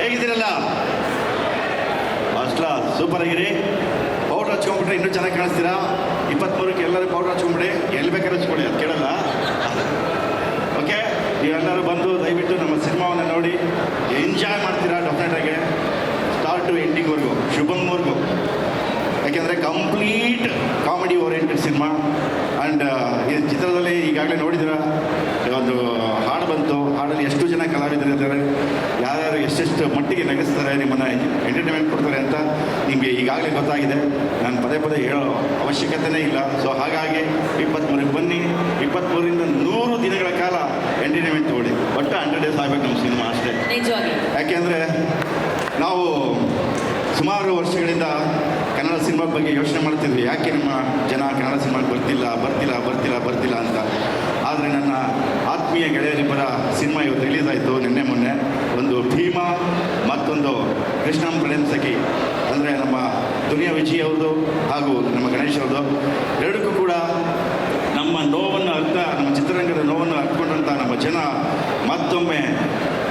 ಹೇಗಿದ್ದೀರಲ್ಲ? ಅಷ್ಟಲ super ಆಗಿರಿ powder ಹಚ್ಕೊಂಡ್ಬಿಟ್ರೆ ಇನ್ನೂ ಚೆನ್ನಾಗಿ ಕಾಣಿಸ್ತೀರಾ? ಇಪ್ಪತ್ತ್ಮೂರಕ್ಕೆ ಎಲ್ಲರೂ ಪೌಡ್ರ್ ಹಚ್ಕೊಂಡ್ಬಿಡಿ. ಎಲ್ಲಿ ಬೇಕಾದ್ರೆ ಹಚ್ಕೊಳ್ಳಿ, ಅದು ಕೇಳಲ್ಲ. ಓಕೆ ನೀವೆಲ್ಲರೂ ಬಂದು ದಯವಿಟ್ಟು ನಮ್ಮ ಸಿನಿಮಾವನ್ನು ನೋಡಿ ಎಂಜಾಯ್ ಮಾಡ್ತೀರಾ ಡೆಫಿನೆಟಾಗಿ ಸ್ಟಾರ್ಟ್ ಟು ಎಂಡಿಂಗ್ವರೆಗೂ ಶುಭಂವರೆಗೂ ಯಾಕೆಂದರೆ complete comedy oriented cinema and ಈ ಚಿತ್ರದಲ್ಲಿ ಈಗಾಗಲೇ ನೋಡಿದಿರ ಒಂದು ಹಾಡಲ್ಲಿ ಎಷ್ಟು ಜನ ಕಲಾವಿದರು ಇದ್ದಾರೆ ಯಾರ್ಯಾರು ಎಷ್ಟೆಷ್ಟು ಮಟ್ಟಿಗೆ ನಗಿಸ್ತಾರೆ ನಿಮ್ಮನ್ನು ಎಂಟರ್ಟೈನ್ಮೆಂಟ್ ಕೊಡ್ತಾರೆ ಅಂತ ನಿಮಗೆ ಈಗಾಗಲೇ ಗೊತ್ತಾಗಿದೆ. ನಾನು ಪದೇ ಪದೇ ಹೇಳೋ ಅವಶ್ಯಕತೆನೇ ಇಲ್ಲ. ಸೊ ಹಾಗಾಗಿ ಇಪ್ಪತ್ತ್ಮೂರಿಗೆ ಬನ್ನಿ. ಇಪ್ಪತ್ತ್ಮೂರಿಂದ ನೂರು ದಿನಗಳ ಕಾಲ ಎಂಟರ್ಟೈನ್ಮೆಂಟ್ ತಗೊಳ್ಳಿ ಒಟ್ಟು ಹಂಡ್ರೆಡ್ ಡೇಸ್ ಆಗಬೇಕು ನಮ್ಮ ಸಿನಿಮಾ ಅಷ್ಟೇ. ಯಾಕೆಂದರೆ ನಾವು ಸುಮಾರು ವರ್ಷಗಳಿಂದ ಕನ್ನಡ ಸಿನಿಮಾ ಬಗ್ಗೆ ಯೋಚನೆ ಮಾಡ್ತಿದ್ವಿ. ಯಾಕೆ ನಮ್ಮ ಜನ ಕನ್ನಡ ಸಿನಿಮಾಗೆ ಬರ್ತಿಲ್ಲ ಬರ್ತಿಲ್ಲ ಬರ್ತಿಲ್ಲ ಬರ್ತಿಲ್ಲ ಅಂತ. ಆದರೆ ನನ್ನ ಆತ್ಮೀಯ ಗೆಳೆಯರಿಬ್ಬರ ಸಿನಿಮಾ ಇವತ್ತು ರಿಲೀಸ್ ಆಯಿತು ನಿನ್ನೆ ಮೊನ್ನೆ. ಒಂದು ಭೀಮಾ ಮತ್ತೊಂದು ಕೃಷ್ಣಂ ಪ್ರೇಮ್ ಸಖಿ ಅಂದರೆ ನಮ್ಮ ದುನಿಯಾ ವಿಜಯ್ ಅವ್ರದ್ದು ಹಾಗೂ ನಮ್ಮ ಗಣೇಶ್ ಅವ್ರದ್ದು. ಎರಡಕ್ಕೂ ಕೂಡ ನಮ್ಮ ನೋವನ್ನು ಅರ್ಥ, ನಮ್ಮ ಚಿತ್ರರಂಗದ ನೋವನ್ನು ಅರ್ಥಕೊಂಡಂಥ ನಮ್ಮ ಜನ ಮತ್ತೊಮ್ಮೆ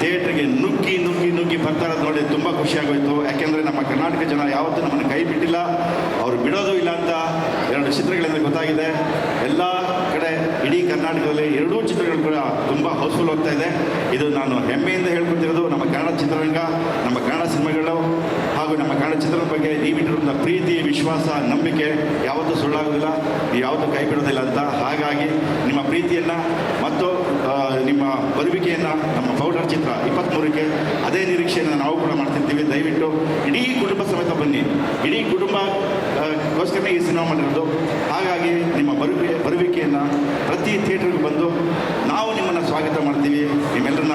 ಥಿಯೇಟ್ರಿಗೆ ನುಗ್ಗಿ ನುಗ್ಗಿ ನುಗ್ಗಿ ಬರ್ತಾರೆ ಇರೋದು ನೋಡಿ ತುಂಬ ಖುಷಿಯಾಗೋಯಿತು ಯಾಕೆಂದರೆ ನಮ್ಮ ಕರ್ನಾಟಕ ಜನ ಯಾವತ್ತೂ ನಮ್ಮನ್ನು ಕೈ ಬಿಟ್ಟಿಲ್ಲ. ಅವರು ಬಿಡೋದು ಇಲ್ಲ ಅಂತ ಎರಡು ಚಿತ್ರಗಳಿಂದ ಗೊತ್ತಾಗಿದೆ. ಇಡೀ ಕರ್ನಾಟಕದಲ್ಲಿ ಎರಡೂ ಚಿತ್ರಗಳು ಕೂಡ ತುಂಬ ಹೌಸ್ಫುಲ್ ಹೋಗ್ತಾ ಇದೆ. ಇದು ನಾನು ಹೆಮ್ಮೆಯಿಂದ ಹೇಳ್ಕೊತಿರೋದು ನಮ್ಮ ಕನ್ನಡ ಚಿತ್ರರಂಗ, ನಮ್ಮ ಕನ್ನಡ ಸಿನಿಮಾಗಳು ಹಾಗೂ ನಮ್ಮ ಕನ್ನಡ ಚಿತ್ರದ ಬಗ್ಗೆ ನೀವಿಟ್ಟಿರುವಂಥ ಪ್ರೀತಿ, ವಿಶ್ವಾಸ, ನಂಬಿಕೆ ಯಾವತ್ತೂ ಸುಳ್ಳಾಗೋದಿಲ್ಲ. ಯಾವತ್ತೂ ಕೈ ಬಿಡೋದಿಲ್ಲ ಅಂತ. ಹಾಗಾಗಿ ನಿಮ್ಮ ಪ್ರೀತಿಯನ್ನು ಮತ್ತು ನಿಮ್ಮ ಬರುವಿಕೆಯನ್ನು ನಮ್ಮ ಪೌಡರ್ ಚಿತ್ರ ಇಪ್ಪತ್ತ್ಮೂರಕ್ಕೆ ಅದೇ ನಿರೀಕ್ಷೆಯನ್ನು ನಾವು ಕೂಡ ಮಾಡ್ತಿರ್ತೀವಿ ದಯವಿಟ್ಟು ಇಡೀ ಕುಟುಂಬ ಸಮೇತ ಬನ್ನಿ ಇಡೀ ಕುಟುಂಬ ಆ, ಗೋಸ್ಕರನೇ ಈ ಸಿನಿಮಾ ಮಾಡಿರೋದು ಹಾಗಾಗಿ ನಿಮ್ಮ ಬರುವಿಕೆ ಬರುವಿಕೆಯನ್ನು ಪ್ರತಿ ಥಿಯೇಟ್ರಿಗೂ ಬಂದು ನಾವು ನಿಮ್ಮನ್ನು ಸ್ವಾಗತ ಮಾಡ್ತೀವಿ. ನಿಮ್ಮೆಲ್ಲರನ್ನ